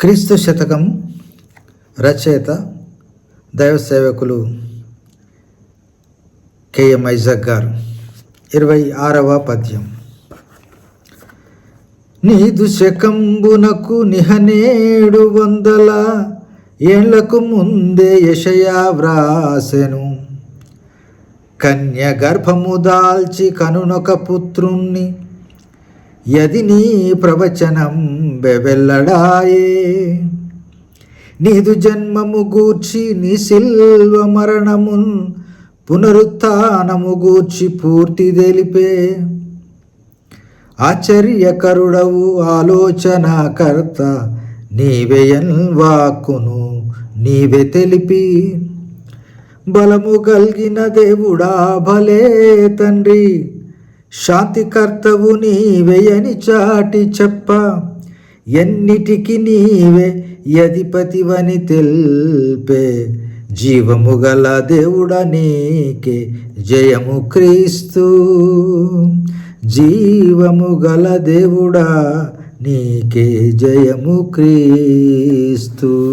క్రీస్తు శతకం రచయిత దైవ సేవకులు కేఎం ఐజగ్ గారు. ఇరవై ఆరవ పద్యం. నీదు శకంబునకు నిహనేడు వందల ఏళ్ళకు ముందే యషయా వ్రాసెను. కన్య గర్భము దాల్చి కనునొక పుత్రుణ్ణి యది నీ ప్రవచనం బెవెల్లడాయే నీదు జన్మము గూర్చి నీ శిల్వ మరణమున్ పునరుత్నము గూర్చి పూర్తి తెలిపే. ఆశ్చర్యకరుడవు ఆలోచనకర్త నీవెయన్ వాక్కును నీవే తెలిపి. బలము కలిగిన దేవుడా భలే తండ్రి శాంతికర్తవు నీవేయని చాటి చెప్ప. ఎన్నిటికి నీవే యధిపతివని తెల్పే జీవము గల దేవుడ నీకే జయము క్రీస్తు. జీవము గల దేవుడా నీకే జయము క్రీస్తు.